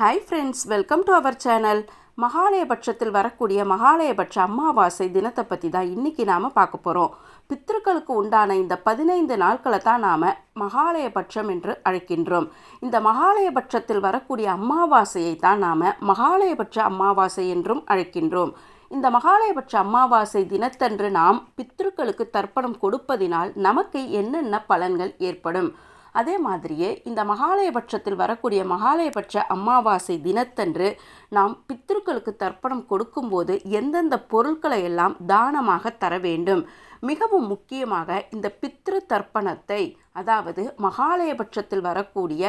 Hi friends welcome to our channel மகாலயபட்சத்தில் வரக்கூடிய மகாலயபட்ச அமாவாசை தினத்தை பற்றி தான் இன்றைக்கி நாம் பார்க்க போகிறோம் பித்ருக்களுக்கு உண்டான இந்த பதினைந்து நாட்களை தான் நாம் மகாலயபட்சம் என்று அழைக்கின்றோம். இந்த மகாலயபட்சத்தில் வரக்கூடிய அமாவாசையை தான் நாம் மகாலயபட்ச அமாவாசை என்றும் அழைக்கின்றோம். இந்த மகாலயபட்ச அமாவாசை தினத்தன்று நாம் பித்ருக்களுக்கு தர்ப்பணம் கொடுப்பதினால் நமக்கு என்னென்ன பலன்கள் ஏற்படும்? அதே மாதிரியே இந்த மகாலயபட்சத்தில் வரக்கூடிய மகாலயபட்ச அமாவாசை தினத்தன்று நாம் பித்திருக்களுக்கு தர்ப்பணம் கொடுக்கும்போது எந்தெந்த பொருட்களை எல்லாம் தானமாக தர வேண்டும்? மிகவும் முக்கியமாக இந்த பித்ரு தர்ப்பணத்தை அதாவது மகாலயபட்சத்தில் வரக்கூடிய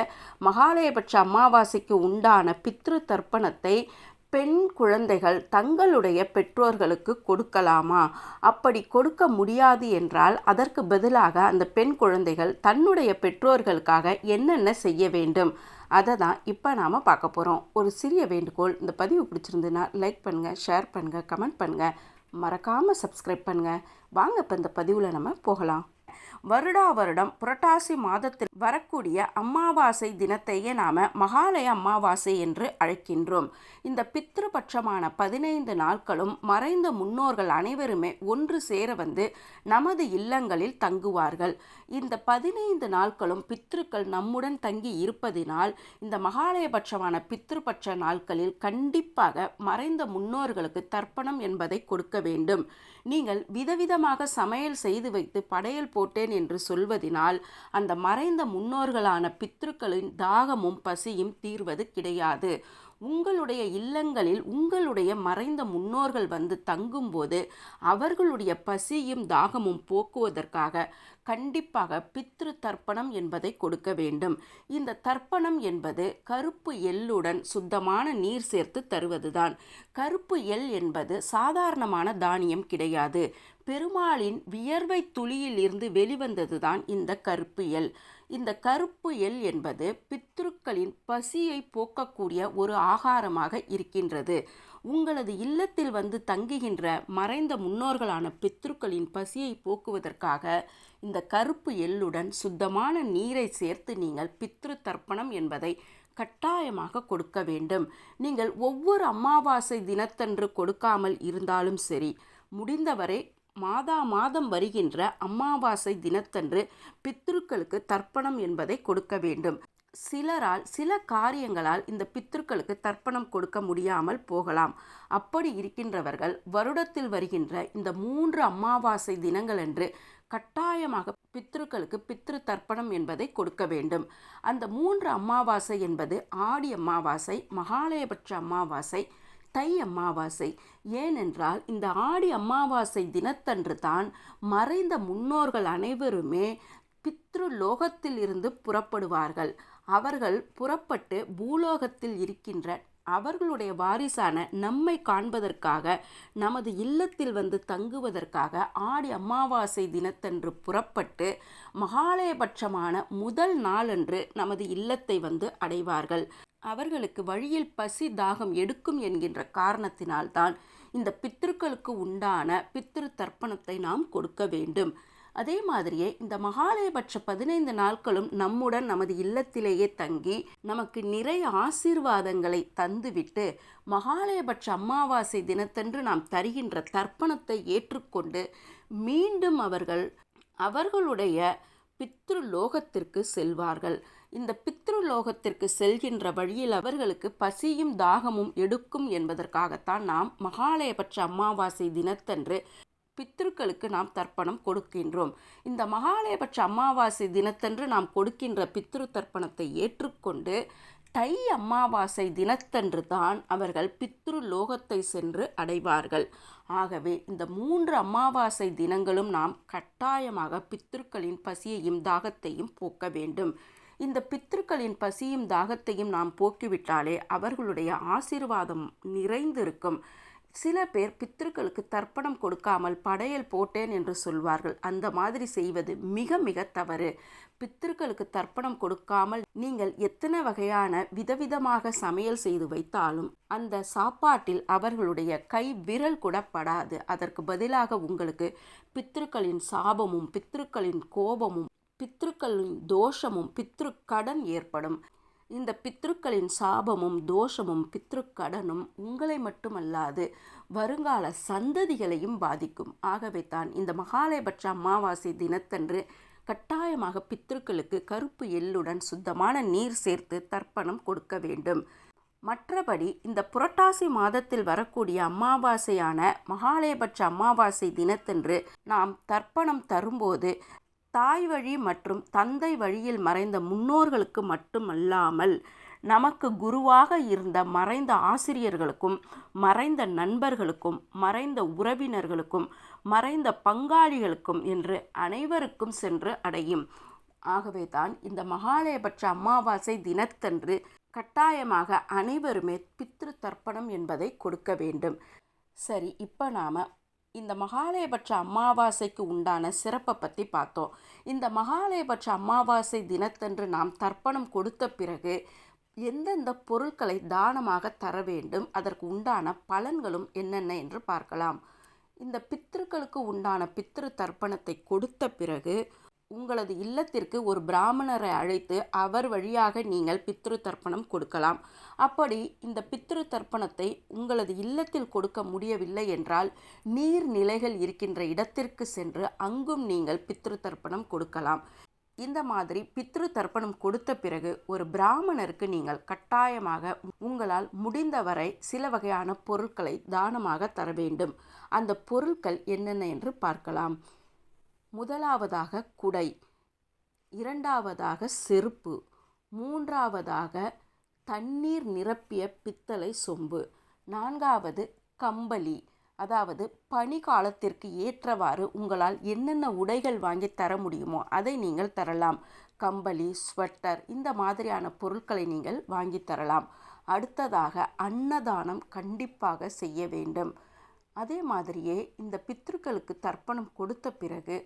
மகாலயபட்ச அமாவாசைக்கு உண்டான பித்ரு தர்ப்பணத்தை பெண் குழந்தைகள் தங்களுடைய பெற்றோர்களுக்கு கொடுக்கலாமா? அப்படி கொடுக்க முடியாது என்றால் அதற்கு பதிலாக அந்த பெண் குழந்தைகள் தன்னுடைய பெற்றோர்களுக்காக என்னென்ன செய்ய வேண்டும்? அதை தான் இப்போ நாம் பார்க்க போகிறோம் ஒரு சிறிய வேண்டுகோள். இந்த பதிவு பிடிச்சிருந்துன்னா லைக் பண்ணுங்கள் ஷேர் பண்ணுங்கள் கமெண்ட் பண்ணுங்கள் மறக்காமல் சப்ஸ்கிரைப் பண்ணுங்கள் வாங்க இப்போ இந்த பதிவில் நம்ம போகலாம். வருடா வருடம் புரட்டாசி மாதத்தில் வரக்கூடிய அமாவாசை தினத்தையே நாம மகாலய அமாவாசை என்று அழைக்கின்றோம். இந்த பித்ருபட்சமான பதினைந்து நாட்களும் மறைந்த முன்னோர்கள் அனைவருமே ஒன்று சேர வந்து நமது இல்லங்களில் தங்குவார்கள். இந்த பதினைந்து நாட்களும் பித்ருக்கள் நம்முடன் தங்கி இருப்பதினால் இந்த மகாலயபட்சமான பித்ருபட்ச நாட்களில் கண்டிப்பாக மறைந்த முன்னோர்களுக்கு தர்ப்பணம் என்பதை கொடுக்க வேண்டும். நீங்கள் விதவிதமாக சமையல் செய்து வைத்து படையல் போட்டு போட்டேன் என்று சொல்வதினால் அந்த மறைந்த முன்னோர்களான பித்ருக்களின் தாகமும் பசியும் தீர்வது கிடையாது. உங்களுடைய இல்லங்களில் உங்களுடைய மறைந்த முன்னோர்கள் வந்து தங்கும்போது அவர்களுடைய பசியும் தாகமும் போக்குவதற்காக கண்டிப்பாக பித்ரு தர்ப்பணம் என்பதை கொடுக்க வேண்டும். இந்த தர்ப்பணம் என்பது கருப்பு எள்ளுடன் சுத்தமான நீர் சேர்த்து தருவதுதான். கருப்பு எள் என்பது சாதாரணமான தானியம் கிடையாது. பெருமாளின் வியர்வை துளியில் இருந்து வெளிவந்ததுதான் இந்த கருப்பு எல் இந்த கருப்பு எல் என்பது பித்ருக்களின் பசியை போக்கக்கூடிய ஒரு ஆகாரமாக இருக்கின்றது. உங்களது இல்லத்தில் வந்து தங்குகின்ற மறைந்த முன்னோர்களான பித்ருக்களின் பசியை போக்குவதற்காக இந்த கருப்பு எள்ளுடன் சுத்தமான நீரை சேர்த்து நீங்கள் பித்ரு தர்ப்பணம் என்பதை கட்டாயமாக கொடுக்க வேண்டும். நீங்கள் ஒவ்வொரு அமாவாசை தினத்தன்று கொடுக்காமல் இருந்தாலும் சரி முடிந்தவரை மாதா மாதம் வருகின்ற அமாவாசை தினத்தன்று பித்ருக்களுக்கு தர்ப்பணம் என்பதை கொடுக்க வேண்டும். சிலரால் சில காரியங்களால் இந்த பித்ருக்களுக்கு தர்ப்பணம் கொடுக்க முடியாமல் போகலாம். அப்படி இருக்கின்றவர்கள் வருடத்தில் வருகின்ற இந்த மூன்று அமாவாசை தினங்களன்று கட்டாயமாக பித்ருக்களுக்கு பித்ரு தர்ப்பணம் என்பதை கொடுக்க வேண்டும். அந்த மூன்று அமாவாசை என்பது ஆடி அமாவாசை மகாலயபட்ச அமாவாசை தை அமாவாசை. ஏனென்றால் இந்த ஆடி அமாவாசை தினத்தன்று தான் மறைந்த முன்னோர்கள் அனைவருமே பித்ரு லோகத்தில் இருந்து புறப்படுவார்கள். அவர்கள் புறப்பட்டு பூலோகத்தில் இருக்கின்ற அவர்களுடைய வாரிசான நம்மை காண்பதற்காக நமது இல்லத்தில் வந்து தங்குவதற்காக ஆடி அமாவாசை தினத்தன்று புறப்பட்டு மகாலயபட்சமான முதல் நாளன்று நமது இல்லத்தை வந்து அடைவார்கள். அவர்களுக்கு வழியில் பசி தாகம் எடுக்கும் என்கின்ற காரணத்தினால்தான் இந்த பித்திருக்களுக்கு உண்டான பித்திரு தர்ப்பணத்தை நாம் கொடுக்க வேண்டும். அதே மாதிரியே இந்த மகாலயபட்ச பதினைந்து நாட்களும் நம்முடன் நமது இல்லத்திலேயே தங்கி நமக்கு நிறைய ஆசீர்வாதங்களை தந்துவிட்டு மகாலயபட்ச அமாவாசை தினத்தன்று நாம் தருகின்ற தர்ப்பணத்தை ஏற்றுக்கொண்டு மீண்டும் அவர்கள் அவர்களுடைய பித்ரு லோகத்திற்கு செல்வார்கள். இந்த பித்ரு லோகத்திற்கு செல்கின்ற வழியில் அவர்களுக்கு பசியும் தாகமும் எடுக்கும் என்பதற்காகத்தான் நாம் மகாலயபட்ச அமாவாசை தினத்தன்று பித்ருக்களுக்கு நாம் தர்ப்பணம் கொடுக்கின்றோம். இந்த மகாலயபட்ச அமாவாசை தினத்தன்று நாம் கொடுக்கின்ற பித்ரு தர்ப்பணத்தை ஏற்றுக்கொண்டு தை அமாவாசை தினத்தன்று தான் அவர்கள் பித்ரு லோகத்தை சென்று அடைவார்கள். ஆகவே இந்த மூன்று அமாவாசை தினங்களும் நாம் கட்டாயமாக பித்ருக்களின் பசியையும் தாகத்தையும் போக்க வேண்டும். இந்த பித்ருக்களின் பசியும் தாகத்தையும் நாம் போக்கிவிட்டாலே அவர்களுடைய ஆசீர்வாதம் நிறைந்திருக்கும். சில பேர் பித்திருக்களுக்கு தர்ப்பணம் கொடுக்காமல் படையல் போட்டேன் என்று சொல்வார்கள். அந்த மாதிரி செய்வது மிக மிக தவறு. பித்திருக்களுக்கு தர்ப்பணம் கொடுக்காமல் நீங்கள் எத்தனை வகையான விதவிதமாக சமையல் செய்து வைத்தாலும் அந்த சாப்பாட்டில் அவர்களுடைய கை விரல் கூட படாது. அதற்கு பதிலாக உங்களுக்கு பித்திருக்களின் சாபமும் பித்திருக்களின் கோபமும் பித்ருக்களின் தோஷமும் பித்ரு கடன் ஏற்படும். இந்த பித்ருக்களின் சாபமும் தோஷமும் பித்ருக்கடனும் உங்களை மட்டுமல்லாது வருங்கால சந்ததிகளையும் பாதிக்கும். ஆகவே தான் இந்த மகாலயபட்ச அமாவாசை தினத்தன்று கட்டாயமாக பித்ருக்களுக்கு கருப்பு எள்ளுடன் சுத்தமான நீர் சேர்த்து தர்ப்பணம் கொடுக்க வேண்டும். மற்றபடி இந்த புரட்டாசி மாதத்தில் வரக்கூடிய அமாவாசையான மகாலயபட்ச அமாவாசை தினத்தன்று நாம் தர்ப்பணம் தரும்போது தாய் வழி மற்றும் தந்தை வழியில் மறைந்த முன்னோர்களுக்கு மட்டுமல்லாமல் நமக்கு குருவாக இருந்த மறைந்த ஆசிரியர்களுக்கும் மறைந்த நண்பர்களுக்கும் மறைந்த உறவினர்களுக்கும் மறைந்த பங்காளிகளுக்கும் என்று அனைவருக்கும் சென்று அடையும். ஆகவே தான் இந்த மகாலயபட்ச அமாவாசை தினத்தன்று கட்டாயமாக அனைவருமே பித்ரு தர்ப்பணம் என்பதை கொடுக்க வேண்டும். சரி இப்போ நாம் இந்த மகாலயபட்ச அமாவாசைக்கு உண்டான சிறப்பை பற்றி பார்த்தோம். இந்த மகாலயபட்ச அமாவாசை தினத்தன்று நாம் தர்ப்பணம் கொடுத்த பிறகு எந்தெந்த பொருட்களை தானமாக தர வேண்டும் அதற்கு உண்டான பலன்களும் என்னென்ன என்று பார்க்கலாம். இந்த பித்திருக்களுக்கு உண்டான பித்திரு தர்ப்பணத்தை கொடுத்த பிறகு உங்களது இல்லத்திற்கு ஒரு பிராமணரை அழைத்து அவர் வழியாக நீங்கள் பித்ரு தர்ப்பணம் கொடுக்கலாம். அப்படி இந்த பித்ரு தர்ப்பணத்தை உங்களது இல்லத்தில் கொடுக்க முடியவில்லை என்றால் நீர்நிலைகள் இருக்கின்ற இடத்திற்கு சென்று அங்கும் நீங்கள் பித்ரு தர்ப்பணம் கொடுக்கலாம். இந்த மாதிரி பித்ரு தர்ப்பணம் கொடுத்த பிறகு ஒரு பிராமணருக்கு நீங்கள் கட்டாயமாக உங்களால் முடிந்தவரை சில வகையான பொருட்களை தானமாக தர வேண்டும். அந்த பொருட்கள் என்னென்ன என்று பார்க்கலாம். முதலாவதாக குடை இரண்டாவதாக செருப்பு மூன்றாவதாக தண்ணீர் நிரப்பிய பித்தளை சொம்பு நான்காவது கம்பளி. அதாவது பனி காலத்திற்கு ஏற்றவாறு உங்களால் என்னென்ன உடைகள் வாங்கி தர முடியுமோ அதை நீங்கள் தரலாம். கம்பளி ஸ்வெட்டர் இந்த மாதிரியான பொருட்களை நீங்கள் வாங்கி தரலாம். அடுத்ததாக அன்னதானம் கண்டிப்பாக செய்ய வேண்டும். அதே மாதிரியே இந்த பித்ருக்களுக்கு தர்ப்பணம் கொடுத்த பிறகு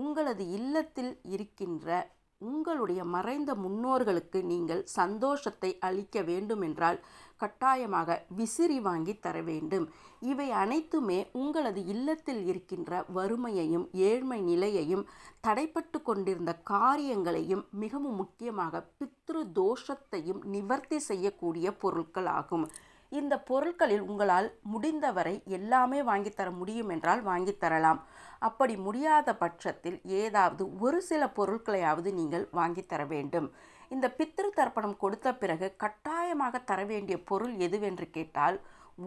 உங்களது இல்லத்தில் இருக்கின்ற உங்களுடைய மறைந்த முன்னோர்களுக்கு நீங்கள் சந்தோஷத்தை அளிக்க வேண்டுமென்றால் கட்டாயமாக விசிறி வாங்கி தர வேண்டும். இவை அனைத்துமே உங்களது இல்லத்தில் இருக்கின்ற வறுமையையும் ஏழ்மை நிலையையும் தடைப்பட்டு கொண்டிருந்த காரியங்களையும் மிகவும் முக்கியமாக பித்ரு தோஷத்தையும் நிவர்த்தி செய்யக்கூடிய பொருட்கள் ஆகும். இந்த பொருட்களில் உங்களால் முடிந்தவரை எல்லாமே வாங்கித்தர முடியும் என்றால் வாங்கித்தரலாம் தரலாம். அப்படி முடியாத பட்சத்தில் ஏதாவது ஒரு சில பொருட்களையாவது நீங்கள் வாங்கி தர வேண்டும். இந்த பித்திரு தர்ப்பணம் கொடுத்த பிறகு கட்டாயமாக தர வேண்டிய பொருள் எதுவென்று கேட்டால்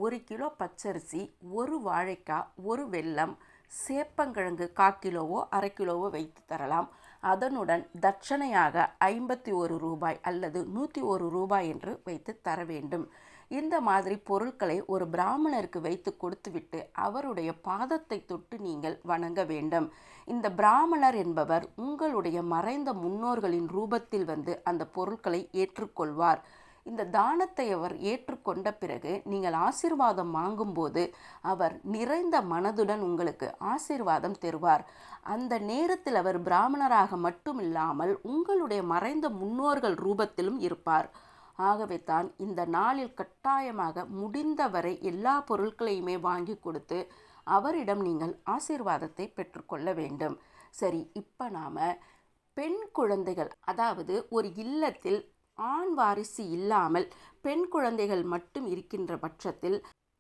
ஒரு கிலோ பச்சரிசி ஒரு வாழைக்காய் ஒரு வெல்லம் சேப்பங்கிழங்கு கால் கிலோவோ அரை கிலோவோ வைத்து தரலாம். அதனுடன் தட்சணையாக ஐம்பத்தி ஒரு ரூபாய் அல்லது நூற்றி ஒரு ரூபாய் என்று வைத்து தர வேண்டும். இந்த மாதிரி பொருட்களை ஒரு பிராமணருக்கு வைத்து கொடுத்துவிட்டு அவருடைய பாதத்தை தொட்டு நீங்கள் வணங்க வேண்டும். இந்த பிராமணர் என்பவர் உங்களுடைய மறைந்த முன்னோர்களின் ரூபத்தில் வந்து அந்த பொருட்களை ஏற்றுக்கொள்வார். இந்த தானத்தை அவர் ஏற்றுக்கொண்ட பிறகு நீங்கள் ஆசிர்வாதம் வாங்கும்போது அவர் நிறைந்த மனதுடன் உங்களுக்கு ஆசிர்வாதம் தருவார். அந்த நேரத்தில் அவர் பிராமணராக மட்டுமில்லாமல் உங்களுடைய மறைந்த முன்னோர்கள் ரூபத்திலும் இருப்பார். ஆகவே தான் இந்த நாளில் கட்டாயமாக முடிந்தவரை எல்லா பொருட்களையுமே வாங்கி கொடுத்து அவரிடம் நீங்கள் ஆசீர்வாதத்தை பெற்றுக்கொள்ள வேண்டும். சரி இப்போ நாம் பெண் குழந்தைகள் அதாவது ஒரு இல்லத்தில் ஆண் வாரிசு இல்லாமல் பெண் குழந்தைகள் மட்டும் இருக்கின்ற பட்சத்தில்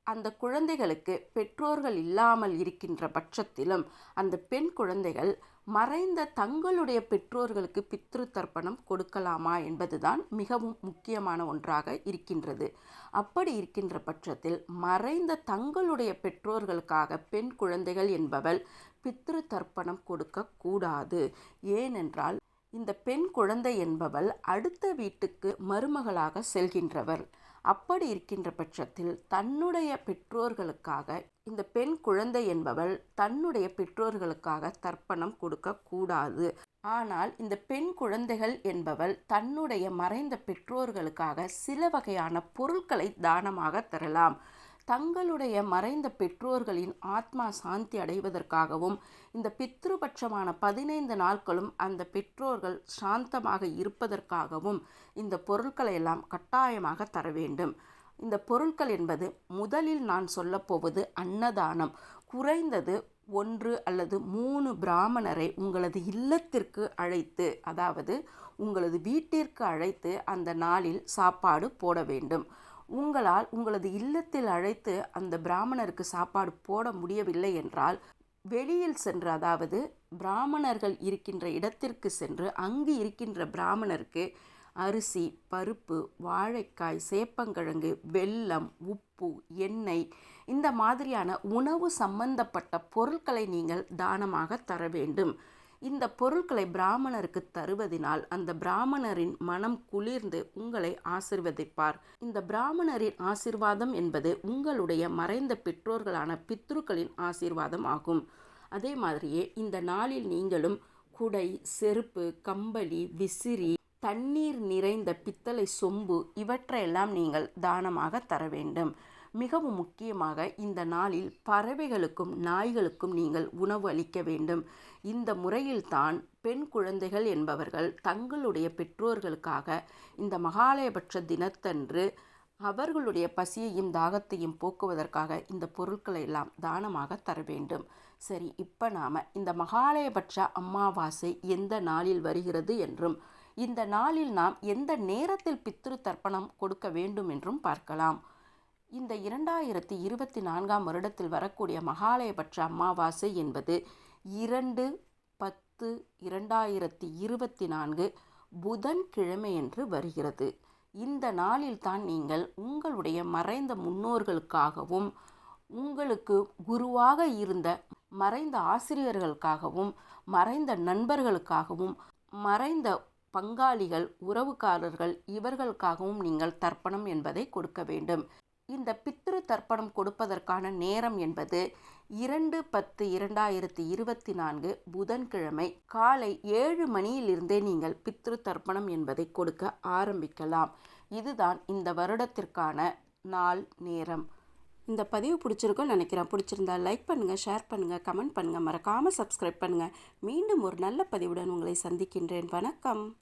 அந்த குழந்தைகளுக்கு பெற்றோர்கள் இல்லாமல் இருக்கின்ற பட்சத்திலும் அந்த பெண் குழந்தைகள் மறைந்த தங்களுடைய பெற்றோர்களுக்கு பித்ரு தர்ப்பணம் கொடுக்கலாமா என்பதுதான் மிகவும் முக்கியமான ஒன்றாக இருக்கின்றது. அப்படி இருக்கின்ற பட்சத்தில் மறைந்த தங்களுடைய பெற்றோர்களுக்காக பெண் குழந்தைகள் என்பவள் பித்ரு தர்ப்பணம் கொடுக்கக்கூடாது ஏனென்றால் இந்த பெண் குழந்தை என்பவள் அடுத்த வீட்டுக்கு மருமகளாக செல்கின்றவர். அப்படி இருக்கின்ற பட்சத்தில் தன்னுடைய பெற்றோர்களுக்காக இந்த பெண் குழந்தை என்பவள் தன்னுடைய பெற்றோர்களுக்காக தர்ப்பணம் கொடுக்கக்கூடாது ஆனால் இந்த பெண் குழந்தைகள் என்பவள் தன்னுடைய மறைந்த பெற்றோர்களுக்காக சில வகையான பொருட்களை தானமாக தரலாம். தங்களுடைய மறைந்த பெற்றோர்களின் ஆத்மா சாந்தி அடைவதற்காகவும் இந்த பித்ருபட்சமான பதினைந்து நாட்களும் அந்த பெற்றோர்கள் சாந்தமாக இருப்பதற்காகவும் இந்த பொருட்களை எல்லாம் கட்டாயமாக தர வேண்டும். இந்த பொருட்கள் என்பது முதலில் நான் சொல்லப்போவது அன்னதானம். குறைந்தது ஒன்று அல்லது மூணு பிராமணரை உங்களது இல்லத்திற்கு அழைத்து அதாவது உங்களது வீட்டிற்கு அழைத்து அந்த நாளில் சாப்பாடு போட வேண்டும். உங்களால் உங்களது இல்லத்தில் அழைத்து அந்த பிராமணருக்கு சாப்பாடு போட முடியவில்லை என்றால் வெளியில் சென்று அதாவது பிராமணர்கள் இருக்கின்ற இடத்திற்கு சென்று அங்கு இருக்கின்ற பிராமணருக்கு அரிசி பருப்பு வாழைக்காய் சேப்பங்கிழங்கு வெல்லம் உப்பு எண்ணெய் இந்த மாதிரியான உணவு சம்பந்தப்பட்ட பொருட்களை நீங்கள் தானமாக தர வேண்டும். இந்த பொருட்களை பிராமணருக்கு தருவதினால் அந்த பிராமணரின் மனம் குளிர்ந்து உங்களை ஆசிர்வதிப்பார். இந்த பிராமணரின் ஆசிர்வாதம் என்பது உங்களுடைய மறைந்த பெற்றோர்களான பித்ருக்களின் ஆசிர்வாதம் ஆகும். அதே மாதிரியே இந்த நாளில் நீங்களும் குடை செருப்பு கம்பளி விசிறி தண்ணீர் நிறைந்த பித்தளை சொம்பு இவற்றையெல்லாம் நீங்கள் தானமாக தர வேண்டும். மிகவும் முக்கியமாக இந்த நாளில் பறவைகளுக்கும் நாய்களுக்கும் நீங்கள் உணவு அளிக்க வேண்டும். இந்த முறையில்தான் பெண் குழந்தைகள் என்பவர்கள் தங்களுடைய பெற்றோர்களுக்காக இந்த மகாலயபட்ச தினத்தன்று அவர்களுடைய பசியையும் தாகத்தையும் போக்குவதற்காக இந்த பொருட்களை எல்லாம் தானமாக தர வேண்டும். சரி இப்போ நாம் இந்த மகாலயபட்ச அமாவாசை எந்த நாளில் வருகிறது என்றும் இந்த நாளில் நாம் எந்த நேரத்தில் பித்ரு தர்ப்பணம் கொடுக்க வேண்டும் என்றும் பார்க்கலாம். இந்த இரண்டாயிரத்தி இருபத்தி நான்காம் வருடத்தில் வரக்கூடிய மகாலயபட்ச அமாவாசை என்பது இரண்டு பத்து இரண்டாயிரத்தி இருபத்தி நான்கு புதன்கிழமையன்று வருகிறது. இந்த நாளில்தான் நீங்கள் உங்களுடைய மறைந்த முன்னோர்களுக்காகவும் உங்களுக்கு குருவாக இருந்த மறைந்த ஆசிரியர்களுக்காகவும் மறைந்த நண்பர்களுக்காகவும் மறைந்த பங்காளிகள் உறவுக்காரர்கள் இவர்களுக்காகவும் நீங்கள் தர்ப்பணம் என்பதை கொடுக்க வேண்டும். இந்த பித்ரு தர்ப்பணம் கொடுப்பதற்கான நேரம் என்பது இரண்டு பத்து இரண்டாயிரத்தி இருபத்தி நான்கு புதன்கிழமை காலை ஏழு மணியிலிருந்தே நீங்கள் பித்ரு தர்ப்பணம் என்பதை கொடுக்க ஆரம்பிக்கலாம். இதுதான் இந்த வருடத்திற்கான நாள் நேரம். இந்த பதிவு பிடிச்சிருக்கும்னு நினைக்கிறேன். பிடிச்சிருந்தா லைக் பண்ணுங்கள் ஷேர் பண்ணுங்கள் கமெண்ட் பண்ணுங்கள் மறக்காமல் சப்ஸ்கிரைப் பண்ணுங்கள் மீண்டும் ஒரு நல்ல பதிவுடன் உங்களை சந்திக்கின்றேன். வணக்கம்.